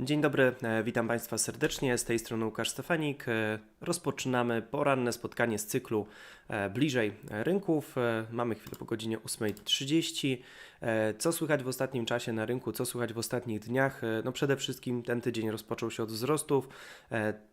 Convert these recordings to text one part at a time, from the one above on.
Dzień dobry, e, witam Państwa serdecznie. Z tej strony Łukasz Stefanik. E, Rozpoczynamy poranne spotkanie z cyklu e, bliżej rynków. Mamy chwilę po godzinie 8.30. E, Co słychać w ostatnim czasie na rynku, co słychać w ostatnich dniach? No przede wszystkim ten tydzień rozpoczął się od wzrostów.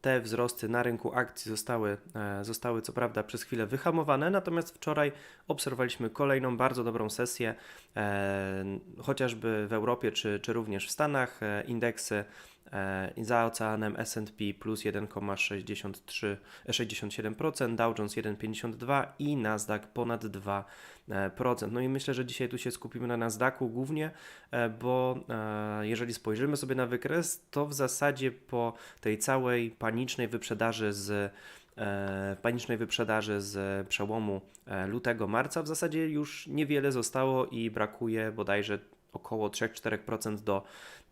Te wzrosty na rynku akcji zostały, e, zostały co prawda przez chwilę wyhamowane, natomiast wczoraj obserwowaliśmy kolejną bardzo dobrą sesję, e, chociażby w Europie czy, czy również w Stanach. E, Indeksy e, za oceanem S&P plus 1,63 67%, Dow Jones 1,52 i Nasdaq ponad 2%. No i myślę, że dzisiaj tu się skupimy na Nasdaqu głównie, e, bo e, jeżeli spojrzymy sobie na wykres, to w zasadzie po tej całej panicznej wyprzedaży z e, panicznej wyprzedaży z przełomu e, lutego-marca w zasadzie już niewiele zostało i brakuje bodajże około 3-4% do, e,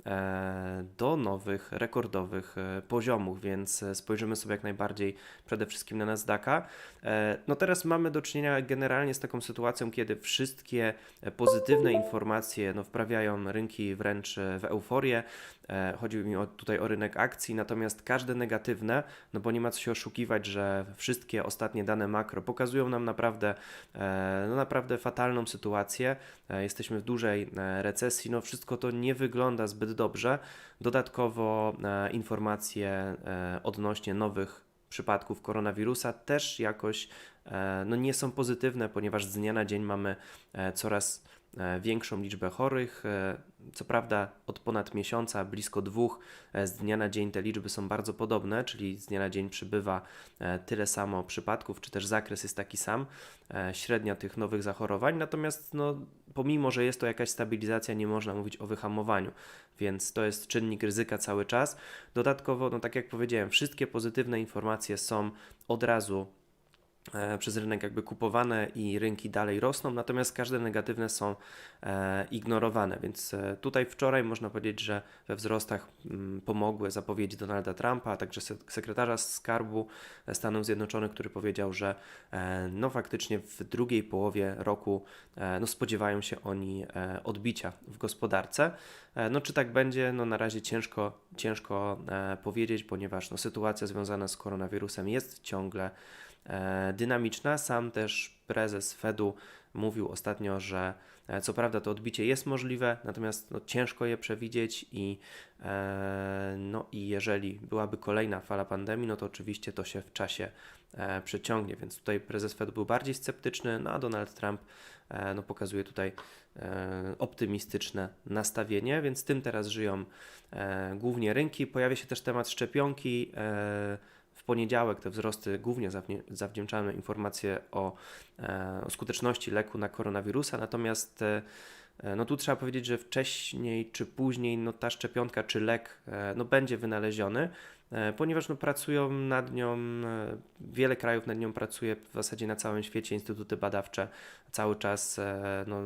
do nowych, rekordowych e, poziomów, więc e, spojrzymy sobie jak najbardziej przede wszystkim na Nasdaqa. E, No teraz mamy do czynienia generalnie z taką sytuacją, kiedy wszystkie e, pozytywne informacje no, wprawiają rynki wręcz e, w euforię. E, Chodzi mi o, tutaj o rynek akcji, natomiast każde negatywne, no bo nie ma co się oszukiwać, że wszystkie ostatnie dane makro pokazują nam naprawdę, e, no naprawdę fatalną sytuację. E, Jesteśmy w dużej e, recesji, no wszystko to nie wygląda zbyt dobrze. Dodatkowo e, informacje e, odnośnie nowych przypadków koronawirusa też jakoś e, no nie są pozytywne, ponieważ z dnia na dzień mamy coraz większą liczbę chorych. E, Co prawda od ponad miesiąca, blisko dwóch, e, z dnia na dzień te liczby są bardzo podobne, czyli z dnia na dzień przybywa e, tyle samo przypadków, czy też zakres jest taki sam, e, średnia tych nowych zachorowań. Natomiast no, pomimo, że jest to jakaś stabilizacja, nie można mówić o wyhamowaniu, więc to jest czynnik ryzyka cały czas. Dodatkowo, no tak jak powiedziałem, wszystkie pozytywne informacje są od razu e, przez rynek jakby kupowane i rynki dalej rosną, natomiast każde negatywne są e, ignorowane, więc e, tutaj wczoraj można powiedzieć, że we wzrostach mm, pomogły zapowiedzi Donalda Trumpa, a także sek- sekretarza skarbu Stanów Zjednoczonych, który powiedział, że e, no faktycznie w drugiej połowie roku e, no spodziewają się oni e, odbicia w gospodarce. E, No czy tak będzie? No na razie ciężko, ciężko e, powiedzieć, ponieważ no, sytuacja związana z koronawirusem jest ciągle e, dynamiczna. Sam też prezes Fedu mówił ostatnio, że co prawda to odbicie jest możliwe, natomiast no, ciężko je przewidzieć i, no, i jeżeli byłaby kolejna fala pandemii, no to oczywiście to się w czasie przeciągnie, więc tutaj prezes Fedu był bardziej sceptyczny, no a Donald Trump no, pokazuje tutaj e, optymistyczne nastawienie, więc tym teraz żyją e, głównie rynki. Pojawia się też temat szczepionki. E, w poniedziałek te wzrosty głównie zawdzięczamy informacje o, e, o skuteczności leku na koronawirusa, natomiast e, e, no tu trzeba powiedzieć, że wcześniej czy później no ta szczepionka czy lek e, no będzie wynaleziony, e, ponieważ no pracują nad nią, e, wiele krajów nad nią pracuje w zasadzie na całym świecie, instytuty badawcze cały czas e, no,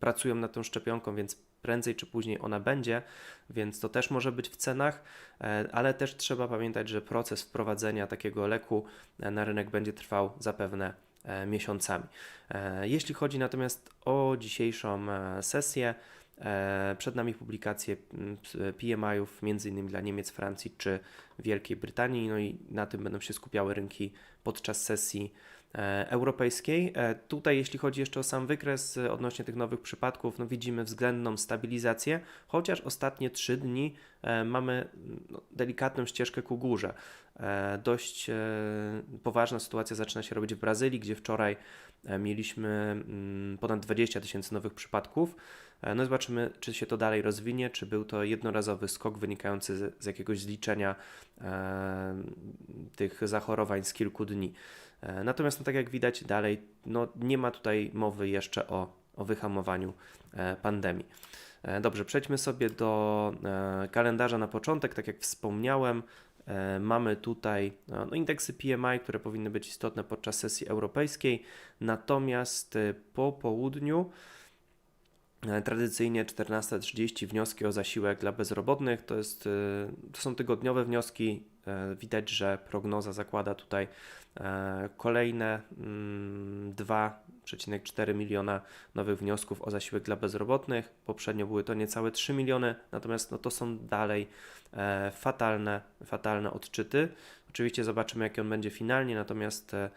pracują nad tą szczepionką, więc prędzej czy później ona będzie, więc to też może być w cenach, e, ale też trzeba pamiętać, że proces wprowadzenia takiego leku e, na rynek będzie trwał zapewne e, miesiącami. E, Jeśli chodzi natomiast o dzisiejszą e, sesję, e, przed nami publikacje mm, PMI-ów, innymi dla Niemiec, Francji czy Wielkiej Brytanii, no i na tym będą się skupiały rynki podczas sesji e, europejskiej. E, Tutaj, jeśli chodzi jeszcze o sam wykres e, odnośnie tych nowych przypadków, no widzimy względną stabilizację, chociaż ostatnie trzy dni e, mamy no, delikatną ścieżkę ku górze. E, Dość e, poważna sytuacja zaczyna się robić w Brazylii, gdzie wczoraj e, mieliśmy mm, ponad 20 tysięcy nowych przypadków. E, No i zobaczymy, czy się to dalej rozwinie, czy był to jednorazowy skok wynikający z, z jakiegoś zliczenia e, tych zachorowań z kilku dni. E, Natomiast, no, tak jak widać, dalej no, nie ma tutaj mowy jeszcze o, o wyhamowaniu e, pandemii. E, Dobrze, przejdźmy sobie do e, kalendarza na początek. Tak jak wspomniałem, e, mamy tutaj e, no, indeksy PMI, które powinny być istotne podczas sesji europejskiej. Natomiast po południu Tradycyjnie 14.30 wnioski o zasiłek dla bezrobotnych. To, jest, e, to są tygodniowe wnioski. e, widać, że prognoza zakłada tutaj e, kolejne mm, 2,4 miliona nowych wniosków o zasiłek dla bezrobotnych. Poprzednio były to niecałe 3 miliony, natomiast no, to są dalej e, fatalne, fatalne odczyty. Oczywiście zobaczymy, jaki on będzie finalnie, natomiast, e,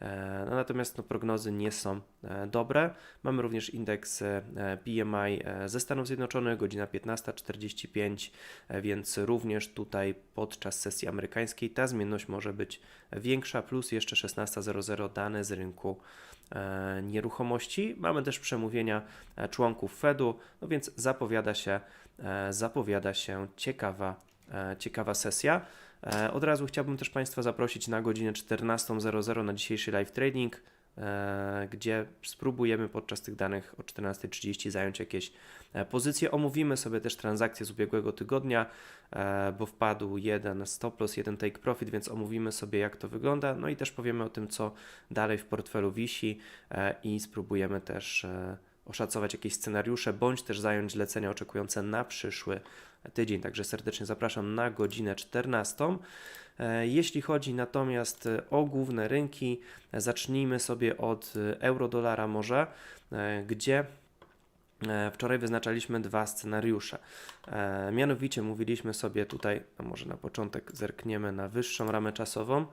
e, no, natomiast no, prognozy nie są e, dobre. Mamy również indeks e, PMI e, ze Stanów Zjednoczonych, godzina 15.45, e, więc również tutaj podczas sesji amerykańskiej ta zmienność może być większa, plus jeszcze 16.00 dane z rynku nieruchomości. Mamy też przemówienia e, członków Fedu, no więc zapowiada się, e, zapowiada się ciekawa, e, ciekawa sesja. E, Od razu chciałbym też Państwa zaprosić na godzinę 14.00 na dzisiejszy live trading, e, gdzie spróbujemy podczas tych danych o 14.30 zająć jakieś e, pozycje. Omówimy sobie też transakcje z ubiegłego tygodnia, e, bo wpadł jeden stop loss, jeden take profit, więc omówimy sobie jak to wygląda. No i też powiemy o tym, co dalej w portfelu wisi e, i spróbujemy też e, oszacować jakieś scenariusze, bądź też zająć zlecenia oczekujące na przyszły tydzień. Także serdecznie zapraszam na godzinę 14. E, Jeśli chodzi natomiast o główne rynki, zacznijmy sobie od euro-dolara może, e, gdzie e, wczoraj wyznaczaliśmy dwa scenariusze. Mianowicie mówiliśmy sobie tutaj, a może na początek zerkniemy na wyższą ramę czasową,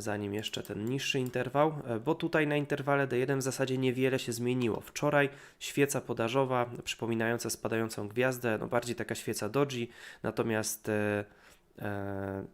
zanim jeszcze ten niższy interwał, e, bo tutaj na interwale D1 w zasadzie niewiele się zmieniło. Wczoraj świeca podażowa przypominająca spadającą gwiazdę, no bardziej taka świeca doji, natomiast e, e,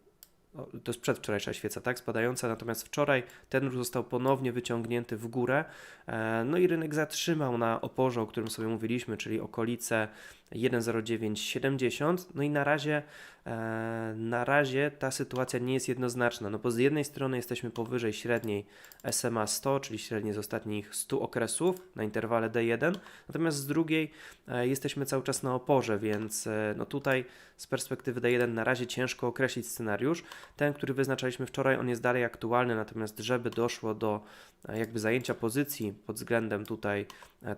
to jest przedwczorajsza świeca, tak, spadająca, natomiast wczoraj ten ruch został ponownie wyciągnięty w górę, e, no i rynek zatrzymał na oporze, o którym sobie mówiliśmy, czyli okolice 1,0970, no i na razie e, na razie ta sytuacja nie jest jednoznaczna, no bo z jednej strony jesteśmy powyżej średniej SMA 100, czyli średniej z ostatnich 100 okresów na interwale D1, natomiast z drugiej e, jesteśmy cały czas na oporze, więc e, no tutaj z perspektywy D1 na razie ciężko określić scenariusz. Ten, który wyznaczaliśmy wczoraj, on jest dalej aktualny, natomiast żeby doszło do jakby zajęcia pozycji pod względem tutaj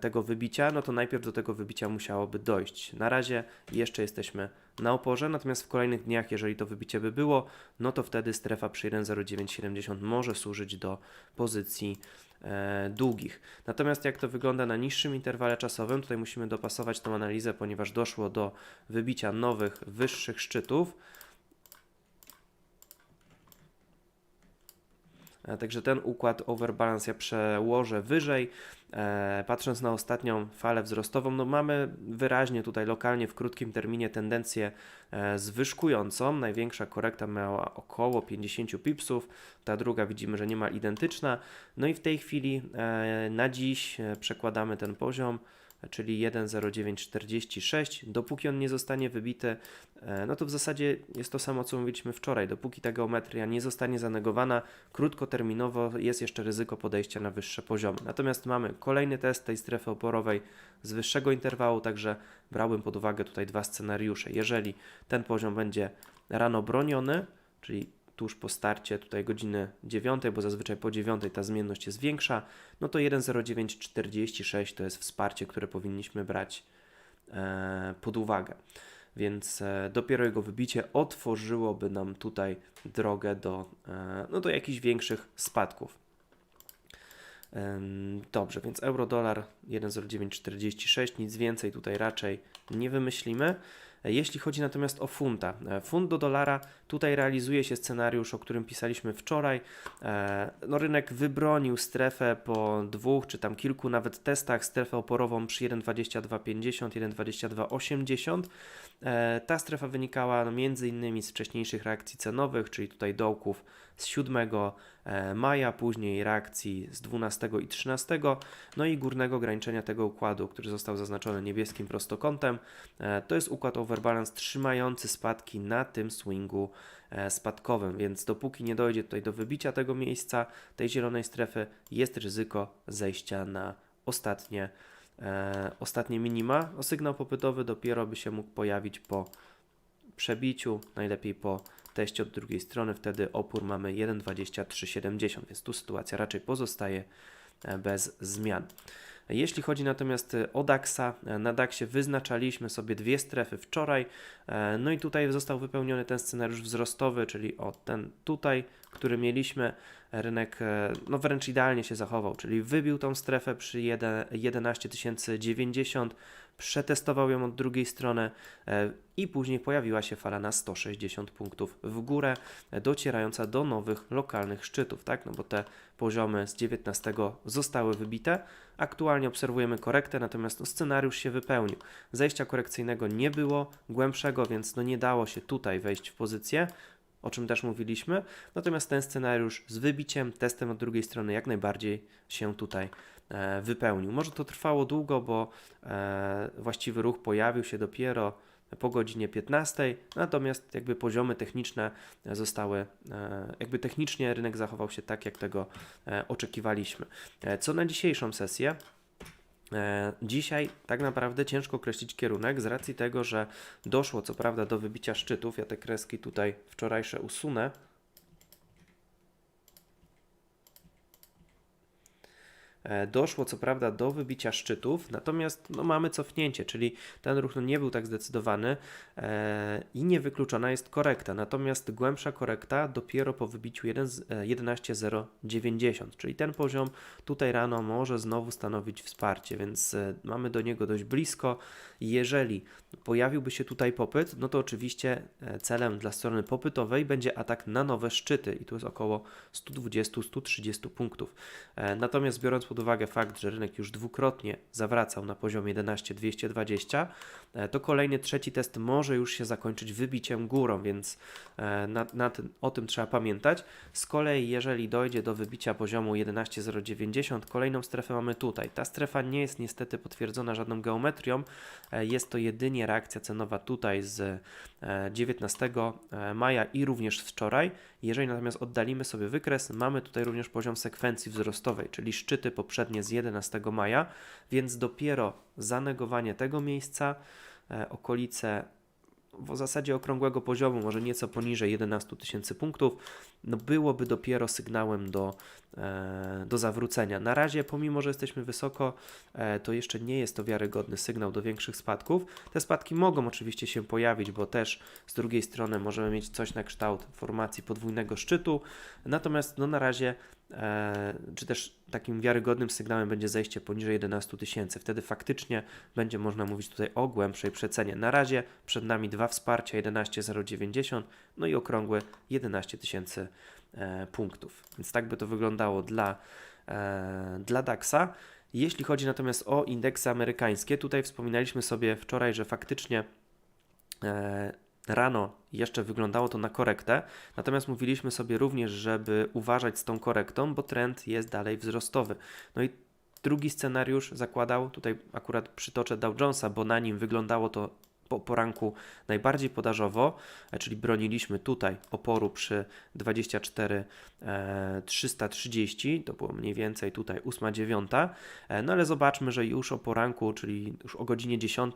tego wybicia, no to najpierw do tego wybicia musiałoby dojść. Na razie jeszcze jesteśmy na oporze, natomiast w kolejnych dniach, jeżeli to wybicie by było, no to wtedy strefa przy 1,0970 może służyć do pozycji e, długich. Natomiast jak to wygląda na niższym interwale czasowym, tutaj musimy dopasować tą analizę, ponieważ doszło do wybicia nowych, wyższych szczytów. Także ten układ overbalance ja przełożę wyżej. E, patrząc na ostatnią falę wzrostową, no mamy wyraźnie tutaj lokalnie w krótkim terminie tendencję e, zwyżkującą. Największa korekta miała około 50 pipsów, ta druga widzimy, że niemal identyczna. No i w tej chwili e, na dziś e, przekładamy ten poziom czyli 1,0946. Dopóki on nie zostanie wybity, e, no to w zasadzie jest to samo, co mówiliśmy wczoraj. Dopóki ta geometria nie zostanie zanegowana, krótkoterminowo jest jeszcze ryzyko podejścia na wyższe poziomy. Natomiast mamy kolejny test tej strefy oporowej z wyższego interwału, także brałbym pod uwagę tutaj dwa scenariusze. Jeżeli ten poziom będzie rano broniony, czyli tuż po starcie tutaj godziny 9, bo zazwyczaj po 9 ta zmienność jest większa, no to 1,0946 to jest wsparcie, które powinniśmy brać e, pod uwagę. Więc e, dopiero jego wybicie otworzyłoby nam tutaj drogę do, e, no do jakichś większych spadków. Dobrze, więc euro-dolar 1,0946, nic więcej tutaj raczej nie wymyślimy. Jeśli chodzi natomiast o funta, e, funt do dolara, tutaj realizuje się scenariusz, o którym pisaliśmy wczoraj. E, No, rynek wybronił strefę po dwóch czy tam kilku nawet testach, strefę oporową przy 1,2250, 1,2280. E, Ta strefa wynikała no, między innymi z wcześniejszych reakcji cenowych, czyli tutaj dołków z 7 e, maja, później reakcji z 12 i 13, no i górnego ograniczenia tego układu, który został zaznaczony niebieskim prostokątem. E, To jest układ overbalance trzymający spadki na tym swingu e, spadkowym, więc dopóki nie dojdzie tutaj do wybicia tego miejsca, tej zielonej strefy, jest ryzyko zejścia na ostatnie, ostatnie minima. O sygnał popytowy dopiero by się mógł pojawić po przebiciu, najlepiej po teście od drugiej strony, wtedy opór mamy 1,2370, więc tu sytuacja raczej pozostaje e, bez zmian. Jeśli chodzi natomiast e, o DAXa, e, na DAXie wyznaczaliśmy sobie dwie strefy wczoraj, no i tutaj został wypełniony ten scenariusz wzrostowy, czyli o ten tutaj, który mieliśmy, rynek no wręcz idealnie się zachował, czyli wybił tą strefę przy 1 11 090, przetestował ją od drugiej strony e, i później pojawiła się fala na 160 punktów w górę, e, docierająca do nowych lokalnych szczytów, tak? No bo te poziomy z 19 zostały wybite. Aktualnie obserwujemy korektę, natomiast no, scenariusz się wypełnił. Zejścia korekcyjnego nie było głębszego, więc no nie dało się tutaj wejść w pozycję o czym też mówiliśmy. Natomiast ten scenariusz z wybiciem, testem od drugiej strony jak najbardziej się tutaj e, wypełnił. Może to trwało długo, bo e, właściwy ruch pojawił się dopiero po godzinie 15, natomiast jakby poziomy techniczne zostały, e, jakby technicznie rynek zachował się tak, jak tego oczekiwaliśmy. Co na dzisiejszą sesję? E, Dzisiaj tak naprawdę ciężko określić kierunek z racji tego, że doszło co prawda do wybicia szczytów. Ja te kreski tutaj wczorajsze usunę. Doszło co prawda do wybicia szczytów, natomiast no, mamy cofnięcie, czyli ten ruch no, nie był tak zdecydowany e, i niewykluczona jest korekta. Natomiast głębsza korekta dopiero po wybiciu 1 z- e, 11.090, czyli ten poziom tutaj rano może znowu stanowić wsparcie, więc e, mamy do niego dość blisko. Jeżeli pojawiłby się tutaj popyt, no to oczywiście e, celem dla strony popytowej będzie atak na nowe szczyty i tu jest około 120-130 punktów. E, Natomiast biorąc pod uwagę fakt, że rynek już dwukrotnie zawracał na poziomie 11,220, e, to kolejny trzeci test może już się zakończyć wybiciem górą, więc na, na o tym trzeba pamiętać. Z kolei, jeżeli dojdzie do wybicia poziomu 11,090, kolejną strefę mamy tutaj. Ta strefa nie jest niestety potwierdzona żadną geometrią, jest to jedynie reakcja cenowa tutaj z e, 19 maja i również wczoraj. Jeżeli natomiast oddalimy sobie wykres, mamy tutaj również poziom sekwencji wzrostowej, czyli szczyty poprzednie z 11 maja, więc dopiero zanegowanie tego miejsca, e, okolice w zasadzie okrągłego poziomu, może nieco poniżej 11 tysięcy punktów, no byłoby dopiero sygnałem do, e, do zawrócenia. Na razie, pomimo że jesteśmy wysoko, e, to jeszcze nie jest to wiarygodny sygnał do większych spadków. Te spadki mogą oczywiście się pojawić, bo też z drugiej strony możemy mieć coś na kształt formacji podwójnego szczytu, natomiast no na razie czy też takim wiarygodnym sygnałem będzie zejście poniżej 11 tysięcy. Wtedy faktycznie będzie można mówić tutaj o głębszej przecenie. Na razie przed nami dwa wsparcia 11,090 no i okrągłe 11 tysięcy e, punktów. Więc tak by to wyglądało dla, e, dla DAX-a. Jeśli chodzi natomiast o indeksy amerykańskie, tutaj wspominaliśmy sobie wczoraj, że faktycznie e, rano jeszcze wyglądało to na korektę, natomiast mówiliśmy sobie również, żeby uważać z tą korektą, bo trend jest dalej wzrostowy. No i drugi scenariusz zakładał, tutaj akurat przytoczę Dow Jonesa, bo na nim wyglądało to po poranku najbardziej podażowo, e, czyli broniliśmy tutaj oporu przy 24 e, 330, to było mniej więcej tutaj 8-9, e, no ale zobaczmy, że już o poranku, czyli już o godzinie 10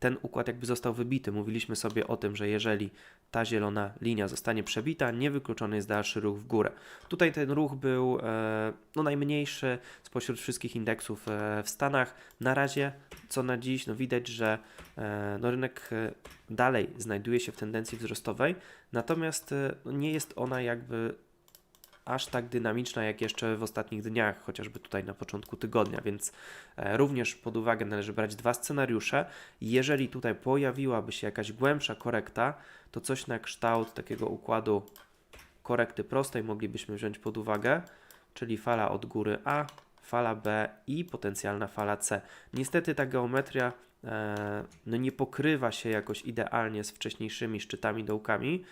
ten układ jakby został wybity. Mówiliśmy sobie o tym, że jeżeli ta zielona linia zostanie przebita, niewykluczony jest dalszy ruch w górę. Tutaj ten ruch był e, no, najmniejszy spośród wszystkich indeksów e, w Stanach. Na razie, co na dziś, no widać, że e, no, rynek e, dalej znajduje się w tendencji wzrostowej, natomiast e, no, nie jest ona jakby aż tak dynamiczna jak jeszcze w ostatnich dniach, chociażby tutaj na początku tygodnia, więc również pod uwagę należy brać dwa scenariusze. Jeżeli tutaj pojawiłaby się jakaś głębsza korekta, to coś na kształt takiego układu korekty prostej moglibyśmy wziąć pod uwagę, czyli fala od góry A, fala B i potencjalna fala C. Niestety ta geometria e, no nie pokrywa się jakoś idealnie z wcześniejszymi szczytami, dołkami.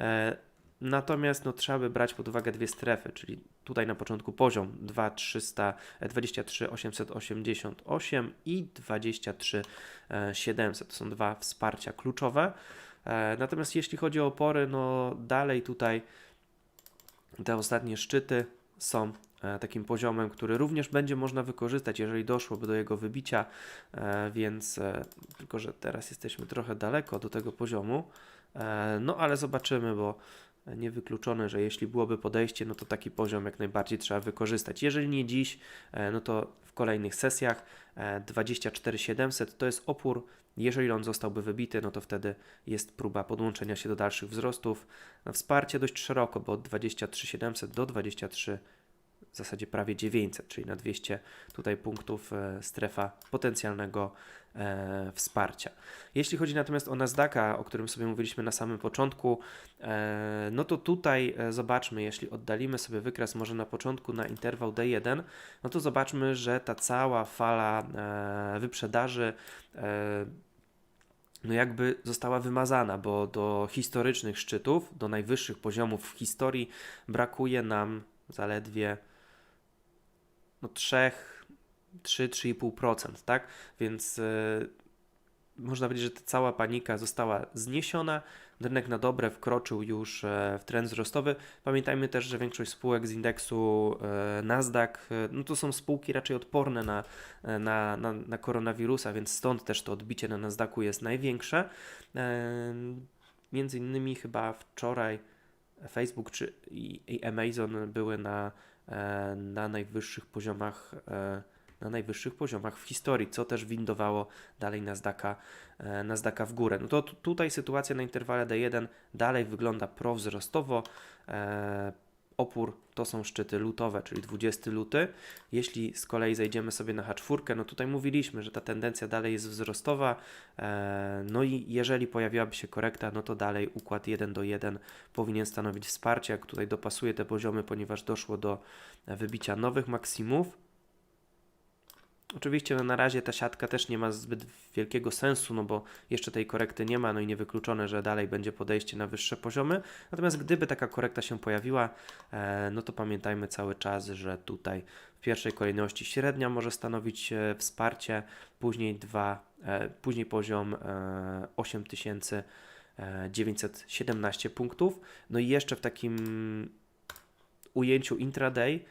E, Natomiast no, trzeba by brać pod uwagę dwie strefy, czyli tutaj na początku poziom 2300, e, 23 888 i 23 e, 700. To są dwa wsparcia kluczowe. E, Natomiast jeśli chodzi o opory, no dalej tutaj te ostatnie szczyty są e, takim poziomem, który również będzie można wykorzystać, jeżeli doszłoby do jego wybicia, e, więc e, tylko, że teraz jesteśmy trochę daleko do tego poziomu, e, no ale zobaczymy, bo niewykluczone, że jeśli byłoby podejście, no to taki poziom jak najbardziej trzeba wykorzystać. Jeżeli nie dziś, e, no to w kolejnych sesjach e, 24700 to jest opór. Jeżeli on zostałby wybity, no to wtedy jest próba podłączenia się do dalszych wzrostów. Na wsparcie dość szeroko, bo od 23700 do 23 w zasadzie prawie 900, czyli na 200 tutaj punktów e, strefa potencjalnego e, wsparcia. Jeśli chodzi natomiast o Nasdaqa, o którym sobie mówiliśmy na samym początku, e, no to tutaj zobaczmy, jeśli oddalimy sobie wykres może na początku na interwał D1, no to zobaczmy, że ta cała fala wyprzedaży no jakby została wymazana, bo do historycznych szczytów, do najwyższych poziomów w historii brakuje nam zaledwie no 3, 3-3,5%, tak? Więc e, można powiedzieć, że ta cała panika została zniesiona. Rynek na dobre wkroczył już e, w trend wzrostowy. Pamiętajmy też, że większość spółek z indeksu e, Nasdaq no to są spółki raczej odporne na, na, na, na koronawirusa, więc stąd też to odbicie na Nasdaqu jest największe. Między innymi chyba wczoraj Facebook czy i, Amazon były na, e, na najwyższych poziomach e, na najwyższych poziomach w historii, co też windowało dalej Nasdaqa, e, Nasdaqa w górę. No to tu- tutaj sytuacja na interwale D1 dalej wygląda prowzrostowo. Opór to są szczyty lutowe, czyli 20 luty. Jeśli z kolei zejdziemy sobie na H4, no tutaj mówiliśmy, że ta tendencja dalej jest wzrostowa. E, no i jeżeli pojawiłaby się korekta, no to dalej układ 1 do 1 powinien stanowić wsparcie. Jak tutaj dopasuje te poziomy, ponieważ doszło do wybicia nowych maksimów. Oczywiście no na razie ta siatka też nie ma zbyt wielkiego sensu, no bo jeszcze tej korekty nie ma, no i niewykluczone, że dalej będzie podejście na wyższe poziomy. Natomiast gdyby taka korekta się pojawiła, e, no to pamiętajmy cały czas, że tutaj w pierwszej kolejności średnia może stanowić e, wsparcie, później dwa, e, później poziom e, 8917 punktów. No i jeszcze w takim ujęciu intraday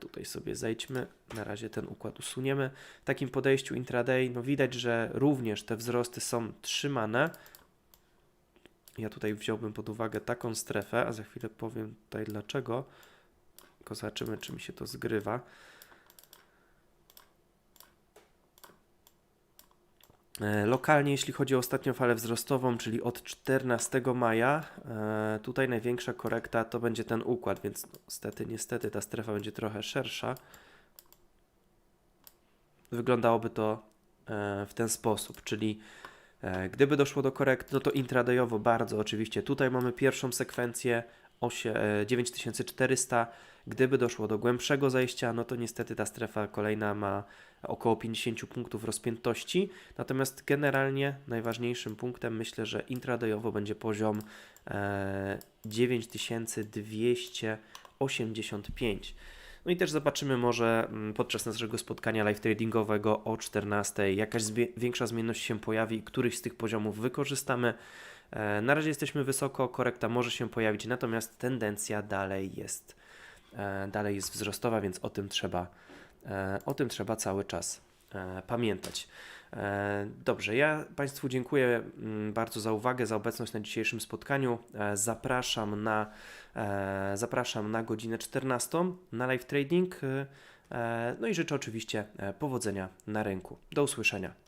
tutaj sobie zejdźmy, na razie ten układ usuniemy. W takim podejściu intraday, no widać, że również te wzrosty są trzymane. Ja tutaj wziąłbym pod uwagę taką strefę, a za chwilę powiem tutaj dlaczego. Tylko zobaczymy, czy mi się to zgrywa. Lokalnie, jeśli chodzi o ostatnią falę wzrostową, czyli od 14 maja, e, tutaj największa korekta to będzie ten układ, więc no, niestety, niestety ta strefa będzie trochę szersza. Wyglądałoby to e, w ten sposób, czyli e, gdyby doszło do korekt, no to intradayowo bardzo oczywiście. Tutaj mamy pierwszą sekwencję osie- e, 9400. Gdyby doszło do głębszego zejścia, no to niestety ta strefa kolejna ma około 50 punktów rozpiętości. Natomiast generalnie najważniejszym punktem myślę, że intradayowo będzie poziom e, 9285. No i też zobaczymy może mm, podczas naszego spotkania live tradingowego o 14 jakaś większa zmienność się pojawi któryś z tych poziomów wykorzystamy. E, Na razie jesteśmy wysoko, korekta może się pojawić, natomiast tendencja dalej jest, dalej jest wzrostowa, więc o tym trzeba, e, o tym trzeba cały czas e, pamiętać. E, Dobrze, ja Państwu dziękuję mm, bardzo za uwagę, za obecność na dzisiejszym spotkaniu. E, Zapraszam na, e, zapraszam na godzinę 14 na live trading. e, e, No i życzę oczywiście e, powodzenia na rynku. Do usłyszenia.